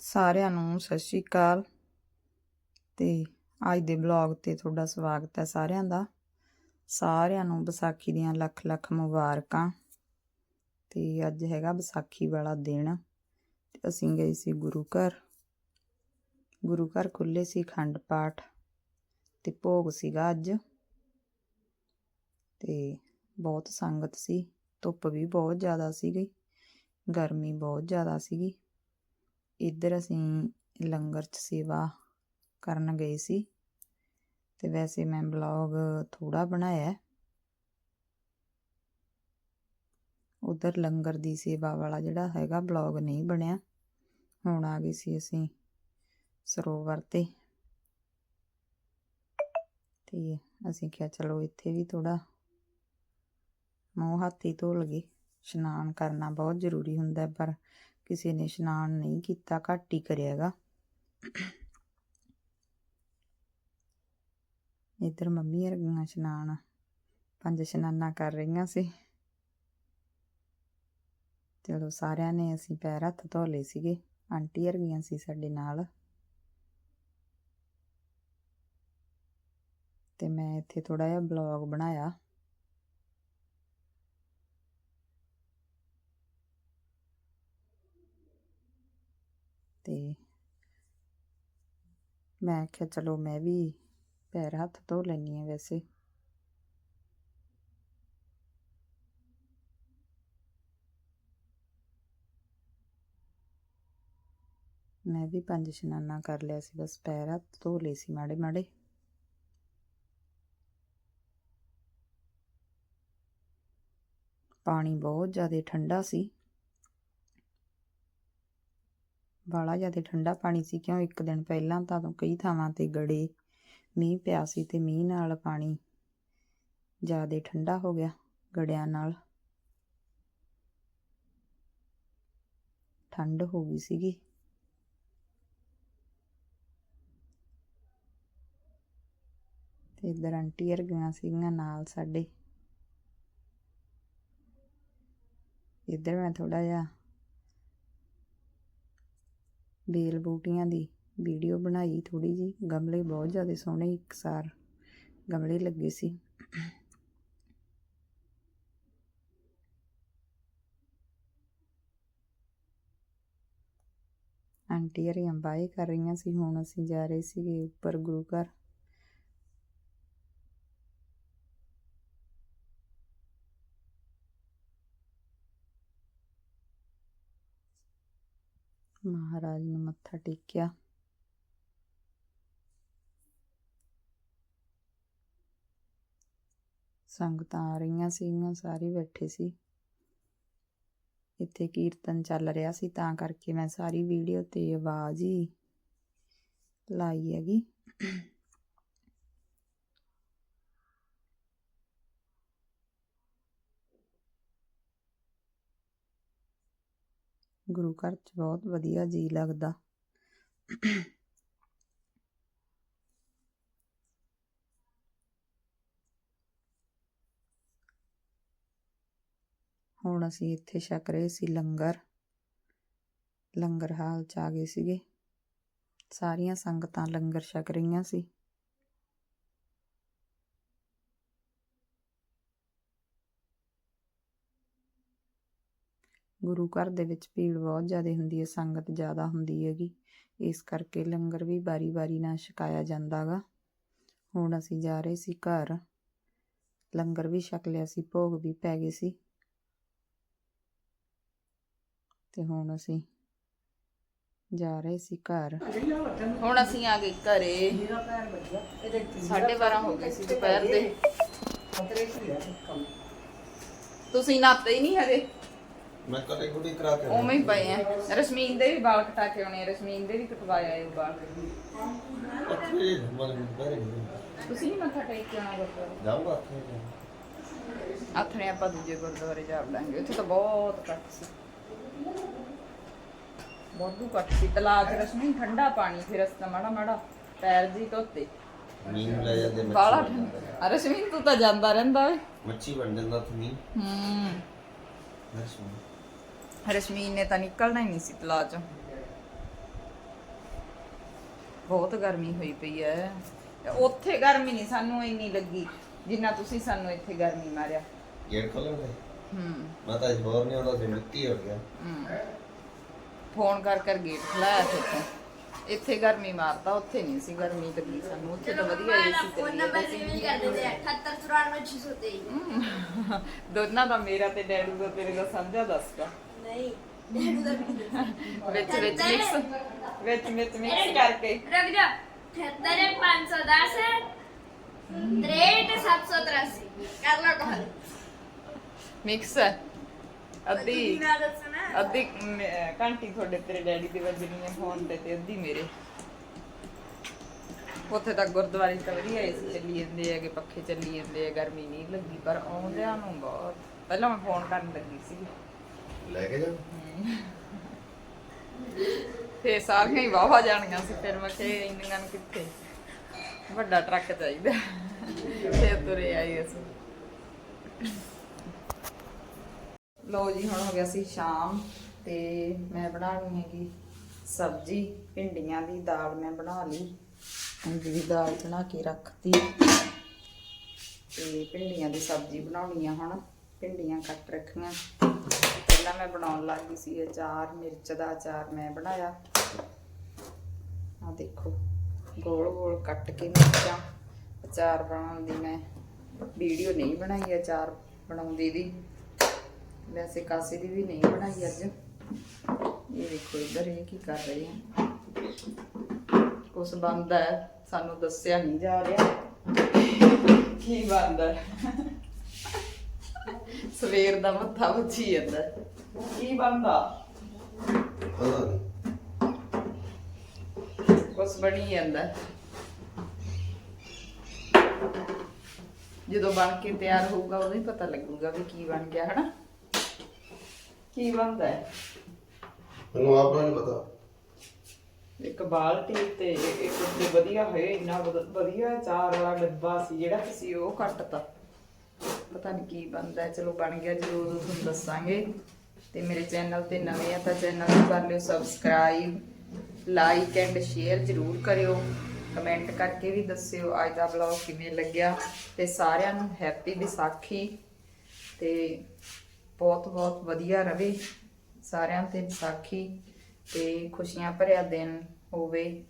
ਸਾਰਿਆਂ ਨੂੰ ਸਤਿ ਸ਼੍ਰੀ ਅਕਾਲ। ਤੇ ਅੱਜ ਦੇ ਬਲੌਗ ਤੇ ਤੁਹਾਡਾ ਸਵਾਗਤ ਹੈ ਸਾਰਿਆਂ ਦਾ। ਸਾਰਿਆਂ ਨੂੰ ਵਿਸਾਖੀ ਦੀਆਂ ਲੱਖ ਲੱਖ ਮੁਬਾਰਕਾਂ। ਤੇ ਅੱਜ ਹੈਗਾ ਵਿਸਾਖੀ ਵਾਲਾ ਦਿਨ। ਤੇ ਅਸੀਂ ਗਏ ਸੀ ਗੁਰੂ ਘਰ। ਗੁਰੂ ਘਰ ਖੁੱਲੇ ਸੀ ਖੰਡ ਪਾਠ। ਤੇ ਭੋਗ ਸੀਗਾ ਅੱਜ। ਤੇ ਬਹੁਤ ਸੰਗਤ ਸੀ। ਧੁੱਪ ਵੀ ਬਹੁਤ ਜ਼ਿਆਦਾ ਸੀਗੀ। ਗਰਮੀ ਬਹੁਤ ਜ਼ਿਆਦਾ ਸੀਗੀ। ਇੱਧਰ ਅਸੀਂ ਲੰਗਰ 'ਚ ਸੇਵਾ ਕਰਨ ਗਏ ਸੀ। ਅਤੇ ਵੈਸੇ ਮੈਂ ਬਲੌਗ ਥੋੜ੍ਹਾ ਬਣਾਇਆ ਉਧਰ ਲੰਗਰ ਦੀ ਸੇਵਾ ਵਾਲਾ ਜਿਹੜਾ ਹੈਗਾ ਬਲੌਗ ਨਹੀਂ ਬਣਿਆ। ਹੁਣ ਆ ਗਏ ਸੀ ਅਸੀਂ ਸਰੋਵਰ ਤੇ। ਤੇ ਅਸੀਂ ਕਿਹਾ ਚਲੋ ਇੱਥੇ ਵੀ ਥੋੜਾ ਮੂੰਹ ਹੱਥ ਹੀ ਧੋ ਲਗੇ ਇਸ਼ਨਾਨ ਕਰਨਾ ਬਹੁਤ ਜ਼ਰੂਰੀ ਹੁੰਦਾ ਪਰ ਕਿਸੇ ਨੇ ਇਸ਼ਨਾਨ ਨਹੀਂ ਕੀਤਾ, ਘੱਟ ਹੀ ਕਰਿਆਗਾ ਇੱਧਰ ਮੰਮੀ ਵਰਗੀਆਂ ਇਸ਼ਨਾਨ, ਪੰਜ ਇਸ਼ਨਾਨਾਂ ਕਰ ਰਹੀਆਂ ਸੀ। ਚਲੋ ਸਾਰਿਆਂ ਨੇ ਅਸੀਂ ਪੈਰ ਹੱਥ ਧੋ ਲਏ ਸੀਗੇ, ਆਂਟੀ ਵਰਗੀਆਂ ਸੀ ਸਾਡੇ ਨਾਲ। ਤੇ ਮੈਂ ਇੱਥੇ ਥੋੜਾ ਜਿਹਾ ਬਲੌਗ ਬਣਾਇਆ। ਤੇ ਮੈਂ ਆਖਿਆ ਚਲੋ ਮੈਂ ਵੀ ਪੈਰ ਹੱਥ ਧੋ ਲੈਣੀ ਆ ਵੈਸੇ। ਮੈਂ ਵੀ ਪੰਜ ਇਸ਼ਨਾਨਾਂ ਕਰ ਲਿਆ ਸੀ, ਬਸ ਪੈਰ ਹੱਥ ਧੋ ਲਏ ਸੀ ਮਾੜੇ ਮਾੜੇ। ਪਾਣੀ ਬਹੁਤ ਜ਼ਿਆਦਾ ਠੰਡਾ ਸੀ। ਬਾਲਾ ਜ਼ਿਆਦਾ ਠੰਡਾ ਪਾਣੀ ਸੀ, ਕਿਉਂ ਇੱਕ ਦਿਨ ਪਹਿਲਾਂ ਤਾਂ ਕਈ ਥਾਵਾਂ ਤੇ ਗੜੇ ਮੀਂਹ ਪਿਆ ਸੀ ਤੇ ਮੀਂਹ ਨਾਲ ਪਾਣੀ ਜ਼ਿਆਦਾ ਠੰਡਾ ਹੋ ਗਿਆ ਗੜਿਆਂ ਨਾਲ। ਠੰਡ ਹੋ ਗਈ ਸੀਗੀ। ਤੇ ਇਧਰ ਆਂਟੀ ਵਰਗੀਆਂ ਸੀਗੀਆਂ ਨਾਲ ਸਾਡੇ। ਇੱਧਰ ਮੈਂ ਥੋੜਾ ਜਿਹਾ ਬੇਲ ਬੂਟੀਆਂ ਦੀ ਵੀਡੀਓ ਬਣਾਈ ਥੋੜੀ ਜੀ ਗਮਲੇ ਬਹੁਤ ਜ਼ਿਆਦਾ ਸੋਹਣੇ ਇਕਸਾਰ ਗਮਲੇ ਲੱਗੇ ਸੀ। ਆਂਟੀ ਹਰੀਆਂ ਬਾਏ ਕਰ ਰਹੀਆਂ ਸੀ, ਹੁਣ ਅਸੀਂ ਜਾ ਰਹੇ ਸੀਗੇ ਉੱਪਰ ਗੁਰੂ ਘਰ। ਮਹਾਰਾਜ ਨੂੰ ਮੱਥਾ ਟੇਕਿਆ। ਸੰਗਤਾਂ ਆ ਰਹੀਆਂ ਸੀਗੀਆਂ, ਸਾਰੇ ਬੈਠੇ ਸੀ। ਇੱਥੇ ਕੀਰਤਨ ਚੱਲ ਰਿਹਾ ਸੀ, ਤਾਂ ਕਰਕੇ ਮੈਂ ਸਾਰੀ ਵੀਡੀਓ ਤੇ ਆਵਾਜ਼ ਹੀ ਲਾਈ ਹੈਗੀ। ਗੁਰੂ ਘਰ ਚ ਬਹੁਤ ਵਧੀਆ ਜੀ ਲੱਗਦਾ। ਹੁਣ ਅਸੀਂ ਇੱਥੇ ਛਕ ਰਹੇ ਸੀ ਲੰਗਰ। ਲੰਗਰ ਹਾਲ ਚ ਆ ਗਏ ਸੀਗੇ। ਸਾਰੀਆਂ ਸੰਗਤਾਂ ਲੰਗਰ ਛਕ ਰਹੀਆਂ ਸੀ। ਗੁਰੂ ਘਰ ਦੇ ਵਿੱਚ ਭੀੜ ਬਹੁਤ ਜ਼ਿਆਦਾ ਹੁੰਦੀ ਹੈ, ਸੰਗਤ ਜ਼ਿਆਦਾ ਹੁੰਦੀ ਹੈਗੀ। ਇਸ ਕਰਕੇ ਲੰਗਰ ਵੀ ਵਾਰੀ-ਵਾਰੀ ਨਾਲ ਛਕਾਇਆ ਜਾਂਦਾ ਗਾ। ਹੁਣ ਅਸੀਂ ਜਾ ਰਹੇ ਸੀ ਘਰ। ਲੰਗਰ ਵੀ ਛਕ ਲਿਆ ਸੀ, ਭੋਗ ਵੀ ਪੈ ਗਏ ਸੀ। ਤੇ ਹੁਣ ਅਸੀਂ ਜਾ ਰਹੇ ਸੀ ਘਰ। ਹੁਣ ਅਸੀਂ ਆ ਗਏ ਘਰੇ। 12:30 ਹੋ ਗਏ ਸੀ ਦੁਪਹਿਰ ਦੇ। ਤੁਸੀਂ ਨਾਤੇ ਹੀ ਨਹੀਂ ਹੈਗੇ। ਮੈਂ ਕਦੇ ਕੁੜੀ ਕਰਾ ਕੇ ਉਵੇਂ ਹੀ ਪਏ ਆ। ਰਸ਼ਮੀਨ ਦੇ ਵੀ ਵਾਲ ਕਟਾ ਕੇ ਆਉਣੇ ਆ। ਰਸ਼ਮੀਨ ਦੇ ਵੀ ਕਟਵਾਇਆ ਇਹ ਵਾਲ ਮਨ ਬਰੇ ਤੁਸੀਂ ਨਹੀਂ ਮੱਥਾ ਟੇਕ ਕੇ ਆਉਣਾ ਗੁਰਦੁਆਰੇ? ਜਾਊਗਾ ਅੱਥੇ ਆਥਣੇ ਆਪਾਂ ਦੂਜੇ ਗੁਰਦੁਆਰੇ ਜਾ ਵੜਾਂਗੇ। ਉੱਥੇ ਤਾਂ ਬਹੁਤ ਘੱਟ ਸੀ। ਬਹੁਤ ਘੱਟ ਸੀ। ਤਲਾਅ ਚ ਰਸ਼ਮੀਨ ਠੰਡਾ ਪਾਣੀ ਫਿਰ ਅਸਤਾ ਮਾੜਾ ਮਾੜਾ ਪੈਰ ਜੀ ਧੋਤੇ। ਨੀਂਦ ਲੈ ਜਾਂਦੇ ਮੱਛੀ ਬਾਲਾ ਬਣ ਜਾਂਦਾ। ਠੰਡਾ ਰਸ਼ਮੀਨ ਤੂੰ ਤਾਂ ਜਾਂਦਾ ਰਹਿੰਦਾ ਵੇ। ਮੱਛੀ ਬਣ ਜਾਂਦਾ ਤੁਸੀਂ ਹੂੰ। ਦਰਸ਼ਨ ਰਸ਼ਮੀਨ ਨੇ ਤਾਂ ਨਿਕਲਣਾ ਹੀ ਨਹੀਂ ਸੀ ਤਲਾਅ ਚੋਂ ਬਹੁਤ ਗਰਮੀ ਹੋਈ ਪਈ ਹੈ ਤੇ ਉੱਥੇ ਗਰਮੀ ਨਹੀਂ ਸਾਨੂੰ ਇੰਨੀ ਲੱਗੀ ਜਿੰਨਾ ਤੁਸੀਂ ਸਾਨੂੰ ਇੱਥੇ ਗਰਮੀ ਮਾਰਿਆ ਗੇਟ ਖੋਲ੍ਹਣ ਦੇ ਹੂੰ ਮੈਂ ਤਾਂ ਹੋਰ ਨਹੀਂ ਆਉਂਦਾ ਸੀ ਮਿੱਟੀ ਹੋ ਗਿਆ ਹੂੰ ਫੋਨ ਕਰ ਕਰ ਗੇਟ ਖਲਾਇਆ ਤੇ ਉੱਥੋਂ। ਇੱਥੇ ਗਰਮੀ ਮਾਰਦਾ ਉੱਥੇ ਨਹੀਂ ਸੀ ਗਰਮੀ ਲੱਗੀ ਸਾਨੂੰ ਉੱਥੇ ਤਾਂ ਵਧੀਆ ਏਸੀ फोन ਚੱਲੀ नंबर रिवील कर देते हैं अठहत्तर चौरानवे छह सौ तेईस ਦੋਨਾਂ ਦਾ ਮੇਰਾ ਤੇ ਡੈਡੂ ਦਾ ਤੇਰੇ ਦਾ ਸਮਝਾ ਦੱਸਦਾ ਘੰਟੀ ਫੋਨ ਤੇ ਤੇ ਅੱਧੀ ਚੱਲੀ ਜਾਂਦੇ ਹੈਗੇ ਪੱਖੇ ਚੱਲੀ ਜਾਂਦੇ ਆ ਗਰਮੀ ਨਹੀਂ ਲੱਗੀ ਪਰ ਆਉਂਦਿਆਂ ਨੂੰ ਬਹੁਤ। ਪਹਿਲਾਂ ਮੈਂ ਫੋਨ ਕਰਨ ਲੱਗੀ ਸੀ ਲੈ ਕੇ ਜਾ ਤੇ ਸਾਰੀਆਂ ਹੀ ਵਾਵਾ ਜਾਣੀਆਂ ਸੀ, ਫਿਰ ਮੈਂ ਕਿਹਾ ਇੰਨੀਆਂ ਨੂੰ ਕਿੱਥੇ? ਵੱਡਾ ਟਰੱਕ ਚਾਹੀਦਾ। ਤੇ ਤੁਰੇ ਆਏ ਅਸੀਂ। ਲੋ ਜੀ, ਹੁਣ ਹੋ ਗਿਆ ਸੀ ਸ਼ਾਮ ਤੇ ਮੈਂ ਬਣਾਉਣੀ ਹੈਗੀ ਸਬਜ਼ੀ, ਭਿੰਡੀਆਂ ਦੀ ਦਾਲ ਮੈਂ ਬਣਾ ਲਈ। ਭਿੰਡੀ ਦੀ ਦਾਲ ਬਣਾ ਕੇ ਰੱਖਤੀ। ਤੇ ਭਿੰਡੀਆਂ ਦੀ ਸਬਜ਼ੀ ਬਣਾਉਣੀ ਆ ਹੁਣ। ਭਿੰਡੀਆਂ ਕੱਟ ਰੱਖੀਆਂ। ਮੈਂ ਬਣਾਉਣ ਲੱਗੀ ਸੀ ਅਚਾਰ, ਮਿਰਚ ਦਾ ਅਚਾਰ ਮੈਂ ਬਣਾਇਆ। ਆ ਦੇਖੋ, ਗੋਲ ਗੋਲ ਕੱਟ ਕੇ ਮਿਰਚਾਂ। ਅਚਾਰ ਬਣਾਉਣ ਦੀ ਮੈਂ ਵੀਡੀਓ ਨਹੀਂ ਬਣਾਈ ਅਚਾਰ ਬਣਾਉਂਦੀ ਦੀ। ਵੈਸੇ ਕਾਸੇ ਦੀ ਵੀ ਨਹੀਂ ਬਣਾਈ ਅੱਜ। ਇਹ ਦੇਖੋ ਇੱਧਰ ਇਹ ਕੀ ਕਰ ਰਹੇ ਆ। ਕੁਛ ਬੰਦਾ ਹੈ, ਸਾਨੂੰ ਦੱਸਿਆ ਨਹੀਂ ਜਾ ਰਿਹਾ। ਕੀ ਬੰਦਾ ਸਵੇਰ ਦਾ ਮੱਥਾ ਵੱਜੀ ਜਾਂਦਾ ਕੀ ਬੰਦਾ ਪਤਾ ਨਹੀਂ ਕੁਛ ਬਣੀ ਜਾਂਦਾ। ਜਦੋਂ ਬਣ ਕੇ ਤਿਆਰ ਹੋਊਗਾ ਉਦੋਂ ਹੀ ਪਤਾ ਲੱਗੂਗਾ ਵੀ ਕੀ ਬਣ ਗਿਆ ਹਨਾ? ਕੀ ਬਣਦਾ ਹੈ? ਮੈਨੂੰ ਆਪ ਨੂੰ ਨਹੀਂ ਪਤਾ। ਇੱਕ ਬਾਲਟੀ ਤੇ ਇੱਕ ਉੱਤੇ ਵਧੀਆ ਹੈ ਇੰਨਾ ਵਧ- ਵਧੀਆ ਚਾਰ ਵਾਲਾ ਡੱਬਾ ਸੀ ਜਿਹੜਾ ਤੁਸੀਂ ਉਹ ਕੱਟਤਾ। ਪਤਾ ਨਹੀਂ ਕੀ ਬਣਦਾ ਹੈ। ਚਲੋ ਬਣ ਗਿਆ ਜਰੂਰ ਤੁਹਾਨੂੰ ਦੱਸਾਂਗੇ। ਤੇ ਮੇਰੇ ਚੈਨਲ ਤੇ ਨਵੇਂ ਆ ਤਾਂ ਚੈਨਲ ਨੂੰ ਕਰ ਲਿਓ ਸਬਸਕ੍ਰਾਈਬ ਲਾਈਕ ਐਂਡ ਸ਼ੇਅਰ ਜਰੂਰ ਕਰਿਓ। ਕਮੈਂਟ ਕਰਕੇ ਵੀ ਦੱਸਿਓ ਅੱਜ ਦਾ ਵਲੌਗ ਕਿਵੇਂ ਲੱਗਿਆ। ਤੇ ਸਾਰਿਆਂ ਨੂੰ ਹੈਪੀ ਵਿਸਾਖੀ। ਤੇ ਬਹੁਤ ਬਹੁਤ ਵਧੀਆ ਰਵੇ ਸਾਰਿਆਂ ਤੇ ਵਿਸਾਖੀ। ਤੇ ਖੁਸ਼ੀਆਂ ਭਰਿਆ ਦਿਨ ਹੋਵੇ।